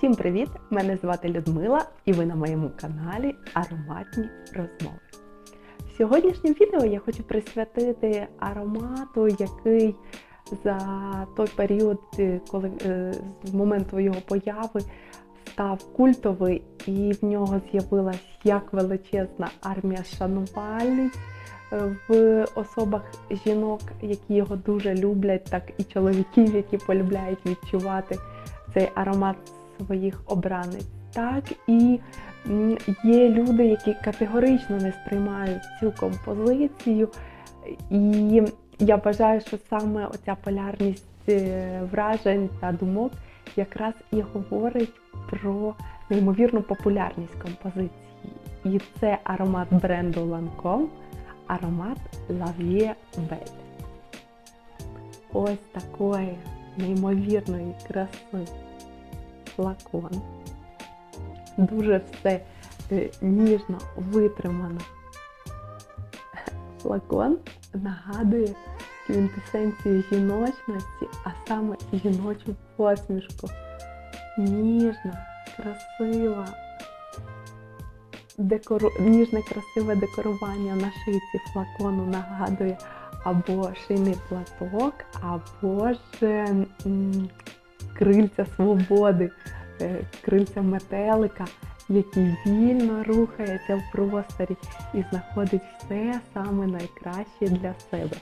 Всім привіт! Мене звати Людмила і ви на моєму каналі Ароматні розмови. Сьогоднішнє відео я хочу присвятити аромату, який за той період, е, коли е, з моменту його появи став культовий, і в нього з'явилась як величезна армія шанувальниць е, в особах жінок, які його дуже люблять, так і чоловіків, які полюбляють відчувати цей аромат своїх обранець. Так і є люди, які категорично не сприймають цю композицію. І я вважаю, що саме оця полярність е, вражень та думок якраз і говорить про неймовірну популярність композиції. І це аромат бренду Lancome, аромат La Vie Belle. Ось такої неймовірної краси флакон. Дуже все е, ніжно витримано. Флакон нагадує квінтесенцію жіночності, а саме жіночу посмішку. Ніжна, красива, декору... ніжне красиве декорування на шийці флакону нагадує або шийний платок, або ж крильця свободи, е, крильця метелика, який вільно рухається в просторі і знаходить все саме найкраще для себе.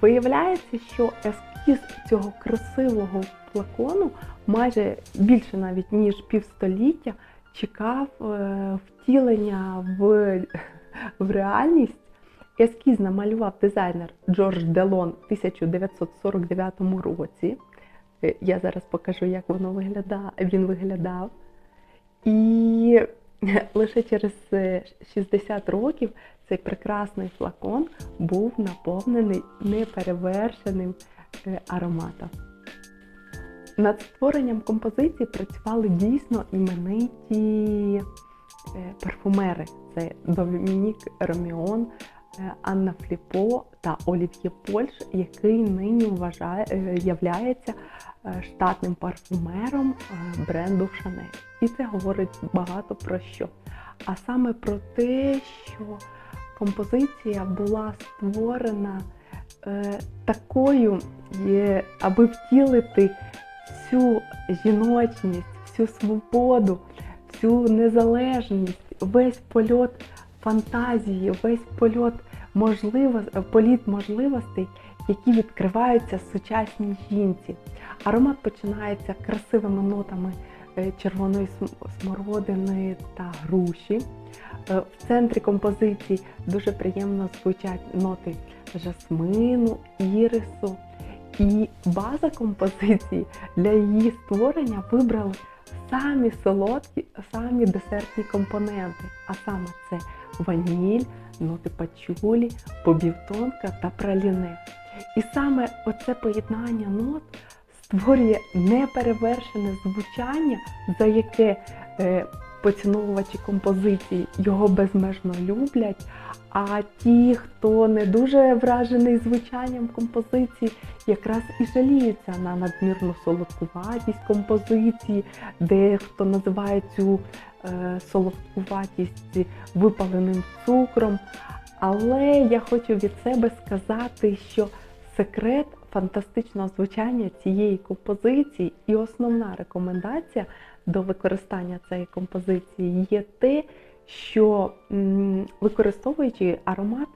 Виявляється, що ескіз цього красивого флакону майже більше навіть ніж півстоліття чекав е, втілення в, в реальність. Ескіз намалював дизайнер Джордж Делон в 1949 році. Е, Я зараз покажу, як воно виглядав, він виглядав. І лише через е, 60 років цей прекрасний флакон був наповнений неперевершеним е, ароматом. Над створенням композиції працювали дійсно імениті е, парфумери. Це Домінік Роміон, е, Анна Фліпо та Олів'є Польш, який нині вважає, е, являється е, штатним парфумером е, бренду Шанель. І це говорить багато про що. А саме про те, що композиція була створена е, такою, е, аби втілити всю жіночність, всю свободу, всю незалежність, весь польот фантазії, весь польот можливо, політ можливостей, які відкриваються сучасній жінці. Аромат починається красивими нотами е, червоної смородини та груші. Е, В центрі композиції дуже приємно звучать ноти жасмину, ірису. І база композиції для її створення вибрали самі солодкі, самі десертні компоненти, а саме це ваніль, ноти пачулі, побівтонка та праліне. І саме оце поєднання нот створює неперевершене звучання, за яке е, поціновувачі композиції його безмежно люблять. А ті, хто не дуже вражений звучанням композиції, якраз і жаліються на надмірну солодкуватість композиції, дехто називає цю е, солодкуватість випаленим цукром. Але я хочу від себе сказати, що секрет фантастичного звучання цієї композиції і основна рекомендація до використання цієї композиції є те, що використовуючи аромат,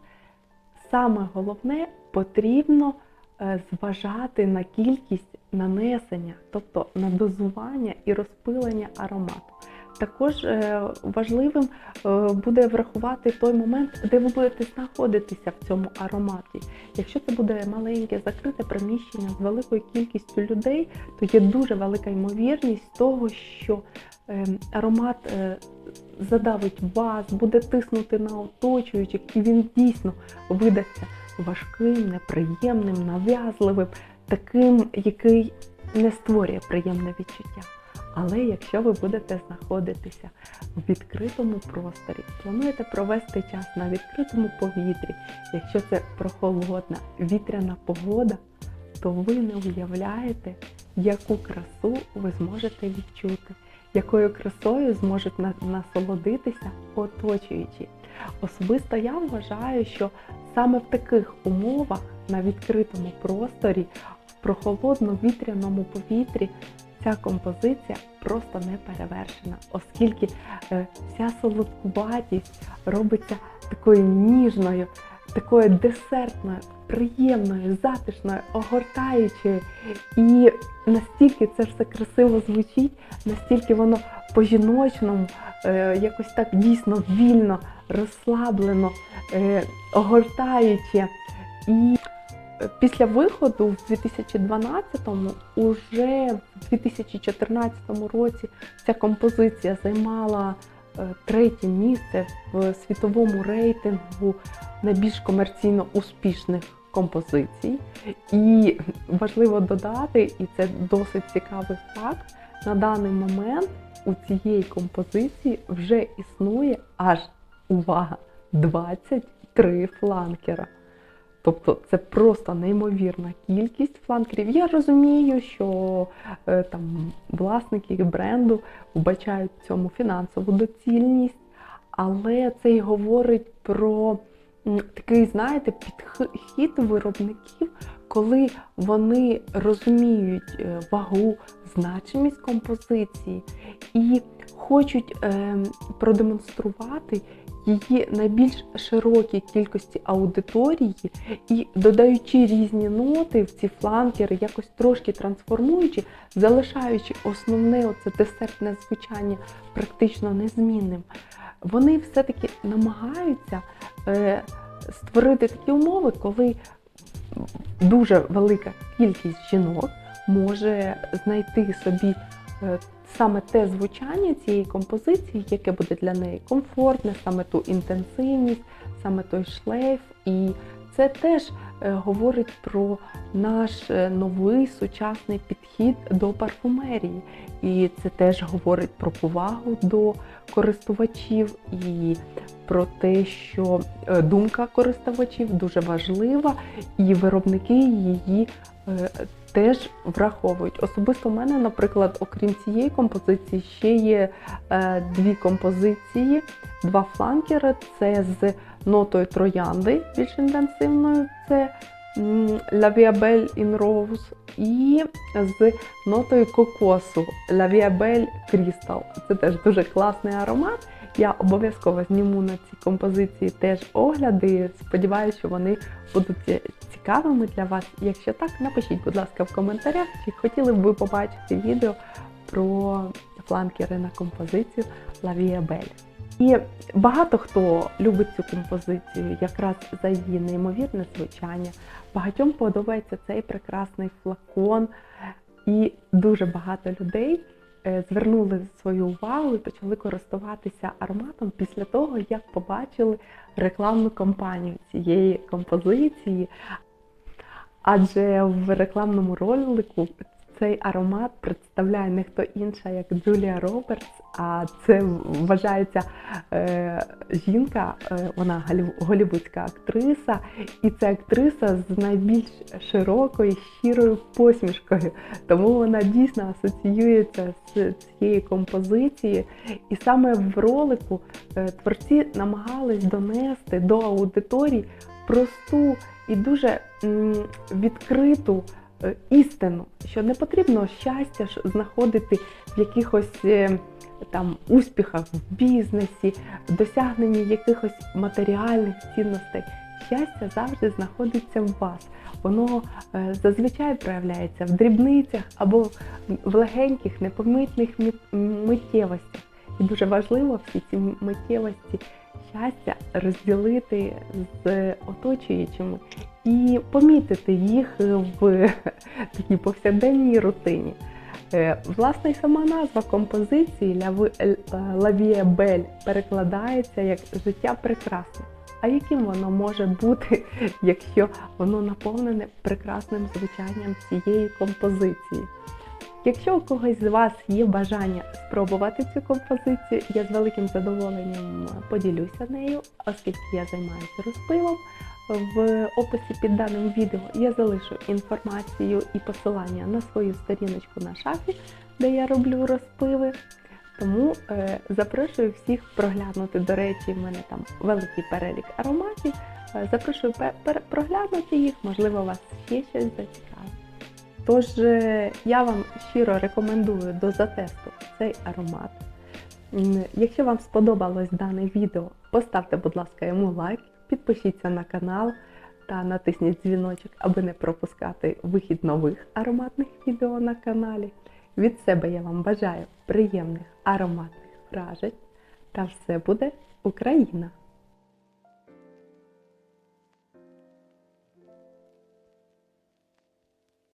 саме головне потрібно е, зважати на кількість нанесення, тобто на дозування і розпилення аромату. Також е, важливим е, буде врахувати той момент, де ви будете знаходитися в цьому ароматі. Якщо це буде маленьке закрите приміщення з великою кількістю людей, то є дуже велика ймовірність того, що е, аромат задавить вас, буде тиснути на оточуючих, і він дійсно видасться важким, неприємним, нав'язливим, таким, який не створює приємне відчуття. Але якщо ви будете знаходитися в відкритому просторі, плануєте провести час на відкритому повітрі, якщо це прохолодна вітряна погода, то ви не уявляєте, яку красу ви зможете відчути, якою красою зможуть насолодитися оточуючі. Особисто я вважаю, що саме в таких умовах на відкритому просторі, в прохолодно-вітряному повітрі, ця композиція просто не перевершена, оскільки е, вся солодкуватість робиться такою ніжною, такою десертною, приємною, затишною, огортаючою. І настільки це все красиво звучить, настільки воно по-жіночному, е, якось так дійсно вільно, розслаблено, е, огортаюче. І після виходу в 2012-му, уже в 2014 році ця композиція займала е, третє місце в світовому рейтингу найбільш комерційно успішних композицій. І важливо додати, і це досить цікавий факт, на даний момент у цієї композиції вже існує аж увага 23 фланкера. Тобто це просто неймовірна кількість фланкерів. Я розумію, що е, там власники бренду вбачають цьому фінансову доцільність, але це й говорить про такий, знаєте, підхід виробників, коли вони розуміють е, вагу, значимість композиції і хочуть е, продемонструвати її найбільш широкій кількості аудиторії і додаючи різні ноти в ці фланкери, якось трошки трансформуючи, залишаючи основне оце десертне звучання практично незмінним, вони все-таки намагаються е, створити такі умови, коли дуже велика кількість жінок може знайти собі е, саме те звучання цієї композиції, яке буде для неї комфортне, саме ту інтенсивність, саме той шлейф. І це теж е, говорить про наш е, новий сучасний підхід до парфумерії. І це теж говорить про повагу до користувачів і про те, що е, думка користувачів дуже важлива, і виробники її теж враховують. Особисто в мене, наприклад, окрім цієї композиції, ще є дві композиції, два фланкери. Це з нотою троянди більш інтенсивною. Це La Via Belle in Rose і з нотою кокосу La Via Belle Crystal. Це теж дуже класний аромат. Я обов'язково зніму на ці композиції теж огляди. Сподіваюся, що вони будуть цікавими для вас. Якщо так, напишіть, будь ласка, в коментарях, чи хотіли б ви побачити відео про фланкери на композицію La Via Belle. І багато хто любить цю композицію якраз за її неймовірне звучання. Багатьом подобається цей прекрасний флакон, і дуже багато людей е, звернули свою увагу і почали користуватися ароматом після того, як побачили рекламну кампанію цієї композиції. Адже в рекламному ролику цей аромат представляє не хто інша, як Джулія Робертс, а це вважається е, жінка, е, вона голівудська актриса, і це актриса з найбільш широкою, щирою посмішкою. Тому вона дійсно асоціюється з цією композицією. І саме в ролику е, творці намагались донести до аудиторії просту і дуже м, відкриту істину, що не потрібно щастя знаходити в якихось е, там успіхах в бізнесі, досягненні якихось матеріальних цінностей. Щастя завжди знаходиться в вас. Воно е, зазвичай проявляється в дрібницях або в легеньких, непомітних миттєвостях. І дуже важливо всі ці миттєвості щастя розділити з оточуючими і помітити їх в такій повсякденній рутині. Е, Власне, і сама назва композиції «Ля- е, «La Vie Belle» перекладається як життя прекрасне. А яким воно може бути, якщо воно наповнене прекрасним звучанням цієї композиції? Якщо у когось з вас є бажання спробувати цю композицію, я з великим задоволенням поділюся нею, оскільки я займаюся розпилом В описі під даним відео я залишу інформацію і посилання на свою сторіночку на шафі, де я роблю розпиви. Тому е, запрошую всіх проглянути. До речі, в мене там великий перелік ароматів. Е, запрошую проглянути їх, можливо, вас ще щось зацікавить. Тож е, я вам щиро рекомендую до затесту цей аромат. Якщо вам сподобалось дане відео, поставте, будь ласка, йому лайк, підпишіться на канал та натисніть дзвіночок, аби не пропускати вихід нових ароматних відео на каналі. Від себе я вам бажаю приємних ароматних вражень та все буде Україна!